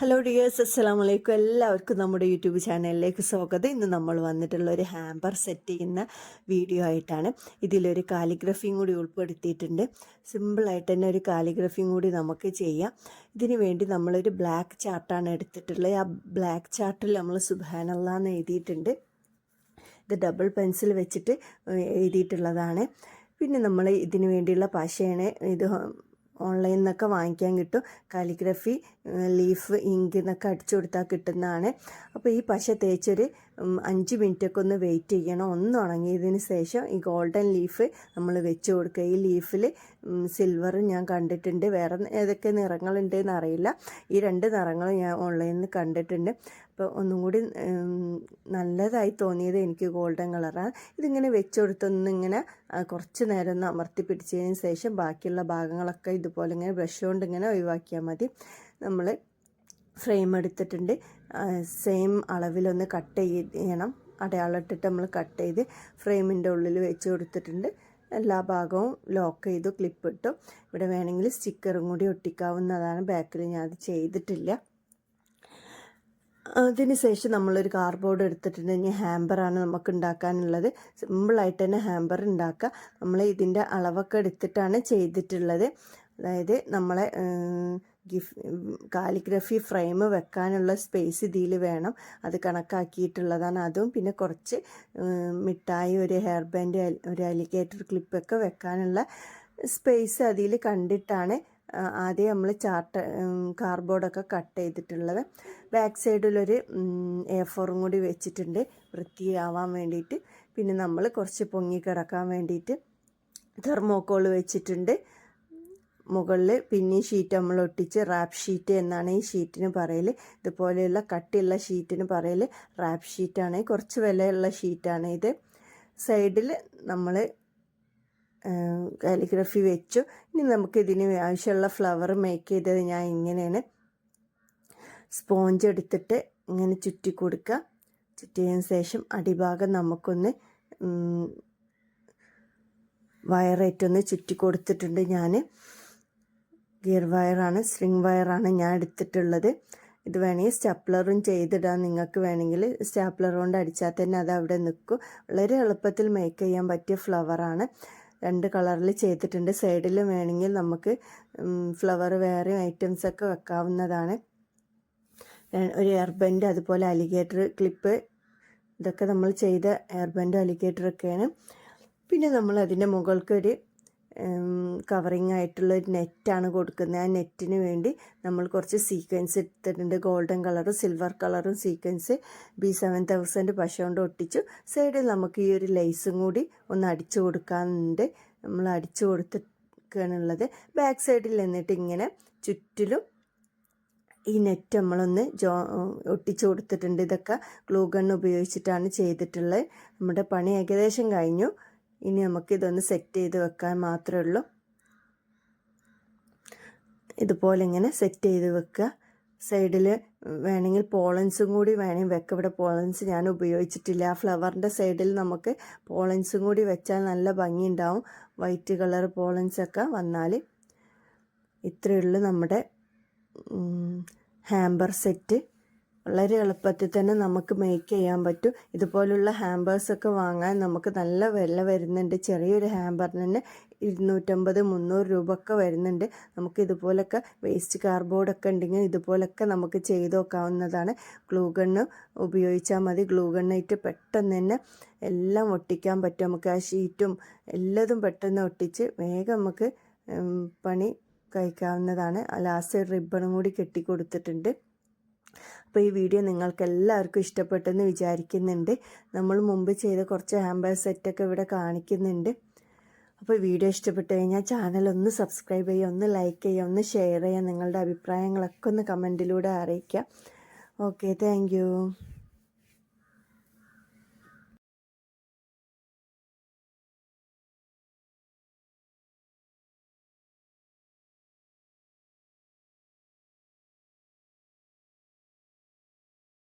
Hello dears അസ്സാം വലൈക്കും എല്ലാവർക്കും നമ്മുടെ യൂട്യൂബ് ചാനലിലേക്ക് സ്വാഗതം. ഇന്ന് നമ്മൾ വന്നിട്ടുള്ള ഒരു ഹാമ്പർ സെറ്റ് ചെയ്യുന്ന വീഡിയോ ആയിട്ടാണ് ഇതിലൊരു കാലിഗ്രഫിയും കൂടി ഉൾപ്പെടുത്തിയിട്ടുണ്ട്. സിമ്പിളായിട്ട് തന്നെ ഒരു കാലിഗ്രഫിയും കൂടി നമുക്ക് ചെയ്യാം. ഇതിനു വേണ്ടി നമ്മളൊരു ബ്ലാക്ക് ചാർട്ടാണ് എടുത്തിട്ടുള്ളത്. ആ ബ്ലാക്ക് ചാർട്ടിൽ നമ്മൾ സുബാനല്ലാന്ന് എഴുതിയിട്ടുണ്ട്. ഇത് ഡബിൾ പെൻസിൽ വെച്ചിട്ട് എഴുതിയിട്ടുള്ളതാണ്. പിന്നെ നമ്മൾ ഇതിനു വേണ്ടിയുള്ള പശയാണ് ഇത് ഓൺലൈനിൽ നിന്നൊക്കെ വാങ്ങിക്കാൻ കിട്ടും. കാലിഗ്രഫി ലീഫ് ഇങ്ക് എന്നൊക്കെ അടിച്ചു കൊടുത്താൽ കിട്ടുന്നതാണ്. അപ്പോൾ ഈ പശ തേച്ചൊരു അഞ്ച് മിനിറ്റൊക്കെ ഒന്ന് വെയിറ്റ് ചെയ്യണം. ഒന്ന് ഉണങ്ങിയതിന് ശേഷം ഈ ഗോൾഡൻ ലീഫ് നമ്മൾ വെച്ച് കൊടുക്കുക. ഈ ലീഫിൽ സിൽവർ ഞാൻ കണ്ടിട്ടുണ്ട്. വേറെ ഏതൊക്കെ നിറങ്ങളുണ്ട് എന്നറിയില്ല ഈ രണ്ട് നിറങ്ങൾ ഞാൻ ഓൺലൈനിൽ നിന്ന് കണ്ടിട്ടുണ്ട്. അപ്പോൾ ഒന്നും കൂടി നല്ലതായി തോന്നിയത് എനിക്ക് ഗോൾഡൻ കളറാണ്. ഇതിങ്ങനെ വെച്ച് കൊടുത്തൊന്നിങ്ങനെ കുറച്ച് നേരം ഒന്ന് അമർത്തി പിടിച്ചതിന് ശേഷം ബാക്കിയുള്ള ഭാഗങ്ങളൊക്കെ ഇതുപോലെ ഇങ്ങനെ ബ്രഷ് കൊണ്ട് ഇങ്ങനെ ഒഴിവാക്കിയാൽ മതി. നമ്മൾ ഫ്രെയിം എടുത്തിട്ടുണ്ട്. സെയിം അളവിലൊന്ന് കട്ട് ചെയ്യണം. അടയാളം ഇട്ടിട്ട് നമ്മൾ കട്ട് ചെയ്ത് ഫ്രെയിമിന്റെ ഉള്ളിൽ വെച്ച് കൊടുത്തിട്ടുണ്ട്. എല്ലാ ഭാഗവും ലോക്ക് ചെയ്തു ക്ലിപ്പ് ഇട്ടു. ഇവിടെ വേണമെങ്കിൽ സ്റ്റിക്കറും കൂടി ഒട്ടിക്കാവുന്നതാണ്. ബാക്കിൽ ഞാൻ അത് ചെയ്തിട്ടില്ല. അതിന് ശേഷം നമ്മളൊരു കാർഡ്ബോർഡ് എടുത്തിട്ടുണ്ട്. ഇനി ഹാമ്പറാണ് നമുക്ക് ഉണ്ടാക്കാനുള്ളത്. സിമ്പിളായിട്ട് തന്നെ ഹാമ്പർ ഉണ്ടാക്കുക. നമ്മൾ ഇതിന്റെ അളവൊക്കെ എടുത്തിട്ടാണ് ചെയ്തിട്ടുള്ളത്. അതായത് നമ്മളെ ഗിഫ് കാലിഗ്രഫി ഫ്രെയിം വെക്കാനുള്ള സ്പേസ് ഇതിൽ വേണം. അത് കണക്കാക്കിയിട്ടുള്ളതാണ് അതും. പിന്നെ കുറച്ച് മിഠായി ഒരു ഹെയർ ബാൻഡ് ഒരു അലിഗേറ്റർ ക്ലിപ്പൊക്കെ വെക്കാനുള്ള സ്പേസ് അതിൽ കണ്ടിട്ടാണ് ആദ്യം നമ്മൾ ചാർട്ട് കാർഡ്ബോർഡൊക്കെ കട്ട് ചെയ്തിട്ടുള്ളത്. ബാക്ക് സൈഡിലൊരു എ ഫോറും കൂടി വെച്ചിട്ടുണ്ട്. വൃത്തിയാവാൻ വേണ്ടിയിട്ട്. പിന്നെ നമ്മൾ കുറച്ച് പൊങ്ങി കിടക്കാൻ വേണ്ടിയിട്ട് തെർമോക്കോൾ വെച്ചിട്ടുണ്ട്. മുകളിൽ പിന്നി ഷീറ്റ് നമ്മൾ ഒട്ടിച്ച് റാപ്പ് ഷീറ്റ് എന്നാണ് ഈ ഷീറ്റിന് പറയൽ ഇതുപോലെയുള്ള കട്ടിയുള്ള ഷീറ്റിന് പറയൽ റാപ്പ് ഷീറ്റാണ് കുറച്ച് വിലയുള്ള ഷീറ്റാണ് ഇത്. സൈഡിൽ നമ്മൾ കാലിഗ്രഫി വെച്ചു. ഇനി നമുക്ക് ഇതിന് ആവശ്യമുള്ള ഫ്ലവർ മേക്ക് ചെയ്തത് ഞാൻ ഇങ്ങനെയാണ്. സ്പോഞ്ച് എടുത്തിട്ട് ഇങ്ങനെ ചുറ്റി കൊടുക്കുക. ചുറ്റിയതിന് ശേഷം അടിഭാഗം നമുക്കൊന്ന് വയറേറ്റൊന്ന് ചുറ്റി കൊടുത്തിട്ടുണ്ട് ഞാൻ ഗിയർ വയറാണ് സ്ട്രിങ് വയറാണ് ഞാൻ എടുത്തിട്ടുള്ളത്. ഇത് വേണമെങ്കിൽ സ്റ്റപ്ലറും ചെയ്തിടാൻ നിങ്ങൾക്ക് വേണമെങ്കിൽ സ്റ്റാപ്ലർ കൊണ്ട് അടിച്ചാൽ തന്നെ അത് അവിടെ നിൽക്കും. വളരെ എളുപ്പത്തിൽ മേക്ക് ചെയ്യാൻ പറ്റിയ ഫ്ലവറാണ് രണ്ട് കളറിൽ ചെയ്തിട്ടുണ്ട്. സൈഡിൽ വേണമെങ്കിൽ നമുക്ക് ഫ്ലവർ വേറെ ഐറ്റംസ് ഒക്കെ വെക്കാവുന്നതാണ്. ഒരു എയർബൻഡ് അതുപോലെ അലിഗേറ്റർ ക്ലിപ്പ് ഇതൊക്കെ നമ്മൾ ചെയ്ത എയർബൻഡ് അലിഗേറ്ററൊക്കെയാണ് പിന്നെ നമ്മൾ അതിന്റെ മുകൾക്ക് ഒരു കവറിങ് ആയിട്ടുള്ള ഒരു നെറ്റാണ് കൊടുക്കുന്നത്. ആ നെറ്റിന് വേണ്ടി നമ്മൾ കുറച്ച് സീക്വൻസ് എടുത്തിട്ടുണ്ട്. ഗോൾഡൻ കളറും സിൽവർ കളറും സീക്വൻസ് ബി സെവൻ തൗസൻഡ് പശ കൊണ്ട് ഒട്ടിച്ചു. സൈഡിൽ നമുക്ക് ഈ ഒരു ലേസും കൂടി ഒന്ന് അടിച്ചു കൊടുക്കാനുണ്ട്. നമ്മൾ അടിച്ചു കൊടുത്തിട്ടുള്ളത് ബാക്ക് സൈഡിൽ നിന്നിട്ട് ഇങ്ങനെ ചുറ്റിലും ഈ നെറ്റ് നമ്മളൊന്ന് ജോ ഒട്ടിച്ചു കൊടുത്തിട്ടുണ്ട്. ഇതൊക്കെ ഗ്ലൂ ഗൺ ഉപയോഗിച്ചിട്ടാണ് ചെയ്തിട്ടുള്ളത്. നമ്മുടെ പണി ഏകദേശം കഴിഞ്ഞു. ഇനി നമുക്കിതൊന്ന് സെറ്റ് ചെയ്ത് വെക്കാൻ മാത്രമേ ഉള്ളൂ. ഇതുപോലെ ഇങ്ങനെ സെറ്റ് ചെയ്ത് വെക്കുക. സൈഡിൽ വേണമെങ്കിൽ പോളൻസും കൂടി വേണമെങ്കിൽ വെക്കുക ഇവിടെ പോളൻസ് ഞാൻ ഉപയോഗിച്ചിട്ടില്ല. ആ ഫ്ലവറിന്റെ സൈഡിൽ നമുക്ക് പോളൻസും കൂടി വെച്ചാൽ നല്ല ഭംഗിയുണ്ടാവും. വൈറ്റ് കളർ പോളൻസൊക്കെ വന്നാൽ ഇത്രയുള്ളൂ നമ്മുടെ ഹാമ്പർ സെറ്റ് വളരെ എളുപ്പത്തിൽ തന്നെ നമുക്ക് മേക്ക് ചെയ്യാൻ പറ്റും. ഇതുപോലുള്ള ഹാമ്പേഴ്സൊക്കെ വാങ്ങാൻ നമുക്ക് നല്ല വില വരുന്നുണ്ട്. ചെറിയൊരു ഹാമ്പറിന് തന്നെ ഇരുന്നൂറ്റമ്പത് മുന്നൂറ് രൂപ ഒക്കെ വരുന്നുണ്ട്. നമുക്ക് ഇതുപോലൊക്കെ വേസ്റ്റ് കാർഡ്ബോർഡൊക്കെ ഉണ്ടെങ്കിൽ ഇതുപോലൊക്കെ നമുക്ക് ചെയ്ത് നോക്കാവുന്നതാണ്. ഗ്ലൂ ഗണ്ണ് ഉപയോഗിച്ചാൽ മതി. ഗ്ലൂ ഗണ്ണായിട്ട് പെട്ടെന്ന് തന്നെ എല്ലാം ഒട്ടിക്കാൻ പറ്റും. നമുക്ക് ആ ഷീറ്റും എല്ലാതും പെട്ടെന്ന് ഒട്ടിച്ച് വേഗം നമുക്ക് പണി കഴിക്കാവുന്നതാണ്. ലാസ്റ്റ് റിബണും കൂടി കെട്ടി കൊടുത്തിട്ടുണ്ട് അപ്പോൾ ഈ വീഡിയോ നിങ്ങൾക്ക് എല്ലാവർക്കും ഇഷ്ടപ്പെട്ടെന്ന് വിചാരിക്കുന്നുണ്ട്. നമ്മൾ മുമ്പ് ചെയ്ത കുറച്ച് ഹാമ്പർ സെറ്റൊക്കെ ഇവിടെ കാണിക്കുന്നുണ്ട്. അപ്പോൾ വീഡിയോ ഇഷ്ടപ്പെട്ട് കഴിഞ്ഞാൽ ചാനൽ ഒന്ന് സബ്സ്ക്രൈബ് ചെയ്യുക ഒന്ന് ലൈക്ക് ചെയ്യുക ഒന്ന് ഷെയർ ചെയ്യുക നിങ്ങളുടെ അഭിപ്രായങ്ങളൊക്കെ ഒന്ന് കമന്റിലൂടെ അറിയിക്കുക. Okay thank